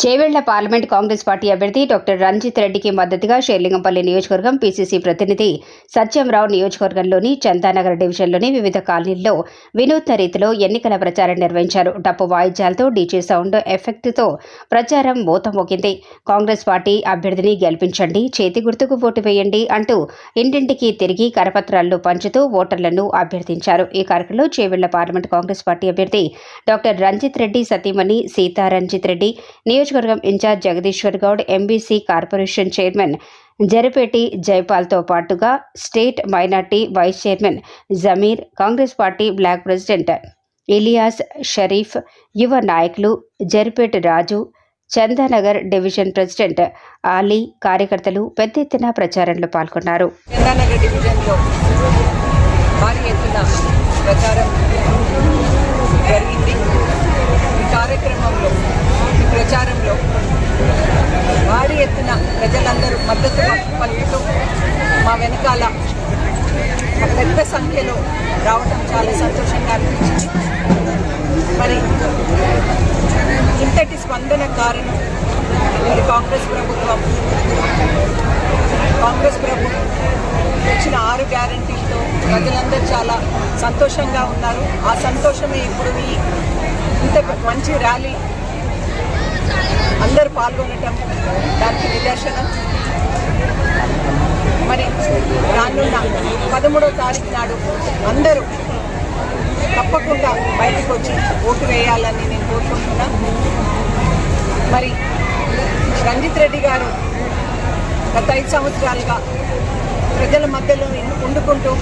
Chevella parliament Congress party అభ్యర్థి doctor Ranjith రెడ్డికి మద్దతుగా షేర్లింగంపల్లి నియోజకవర్గం పీసీసీ ప్రతినిధి సత్యంరావు నియోజకవర్గంలోని చందానగర్ డివిజన్లోని వివిధ కాలనీల్లో వినూత్న రీతిలో ఎన్నికల ప్రచారం నిర్వహించారు. డప్పు వాయిద్యాలతో డీజే సౌండ్ ఎఫెక్ట్తో ప్రచారం మోతమోగింది కాంగ్రెస్ పార్టీ అభ్యర్థిని గెలిపించండి చేతి గుర్తుకు ఓటు వేయండి అంటూ ఇంటింటికి తిరిగి కరపత్రాలను పంచుతూ ఓటర్లను అభ్యర్థించారు. ఈ కార్యక్రమంలో చేవెళ్ళ పార్లమెంట్ కాంగ్రెస్ పార్టీ అభ్యర్థి డాక్టర్ రంజిత్ రెడ్డి సతీమణి సీతా రంజిత్ రెడ్డి నియోజకవర్గం in charge Jagadishwar Goud MBC corporation chairman Jaripeti జైపాల్తో పాటుగా state minority vice chairman Zameer Congress party block president Ilyas Sharif యువ నాయకులు జరిపేటి రాజు చందానగర్ డివిజన్ ప్రెసిడెంట్ ఆలీ కార్యకర్తలు పెద్ద ఎత్తున ప్రచారంలో పాల్గొన్నారు. చందానగర్ డివిజన్లో ఎత్తున ప్రజలందరూ మద్దతు పలుకుతూ మా వెనకాల పెద్ద సంఖ్యలో రావడం చాలా సంతోషంగా అనిపించింది. మరి ఇంతటి స్పందన కారణం మరి కాంగ్రెస్ ప్రభుత్వం. కాంగ్రెస్ ప్రభుత్వం ఇచ్చిన ఆరు గ్యారంటీలతో ప్రజలందరూ చాలా సంతోషంగా ఉన్నారు. ఆ సంతోషమే ఇప్పుడు ఈ ఇంత మంచి ర్యాలీ అందరు పాల్గొనటం దానికి నిదర్శనం. మరి రానున్న పదమూడో తారీఖు నాడు అందరూ తప్పకుండా బయటకు వచ్చి ఓటు వేయాలని నేను కోరుకుంటున్నా. మరి రంజిత్ రెడ్డి గారు గత ఐదు సంవత్సరాలుగా ప్రజల మధ్యలో ఉండుకుంటూ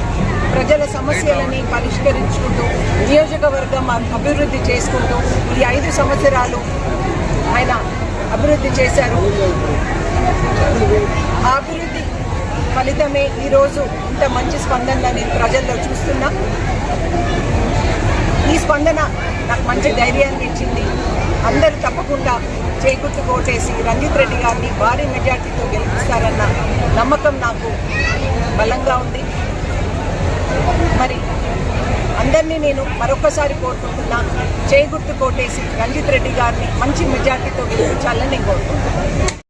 ప్రజల సమస్యలని పరిష్కరించుకుంటూ నియోజకవర్గం అభివృద్ధి చేసుకుంటూ ఈ ఐదు సంవత్సరాలు ఆయన అభివృద్ధి చేశారు. ఆ అభివృద్ధి ఫలితమే ఈరోజు ఇంత మంచి స్పందన నేను ప్రజల్లో చూస్తున్నా. ఈ స్పందన నాకు మంచి ధైర్యాన్ని ఇచ్చింది. అందరూ తప్పకుండా చేకుట్టు కోటేసి రంజిత్ రెడ్డి గారిని భారీ మెజార్టీతో గెలిపిస్తారన్న నమ్మకం నాకు బలంగా ఉంది. మరి అందరినీ నేను మరొకసారి కోరుకుంటున్నా చేగుర్తు కోటేసి రంజిత్ రెడ్డి గారిని మంచి మెజార్టీతో గెలిపించాలని నేను కోరుకుంటున్నాను.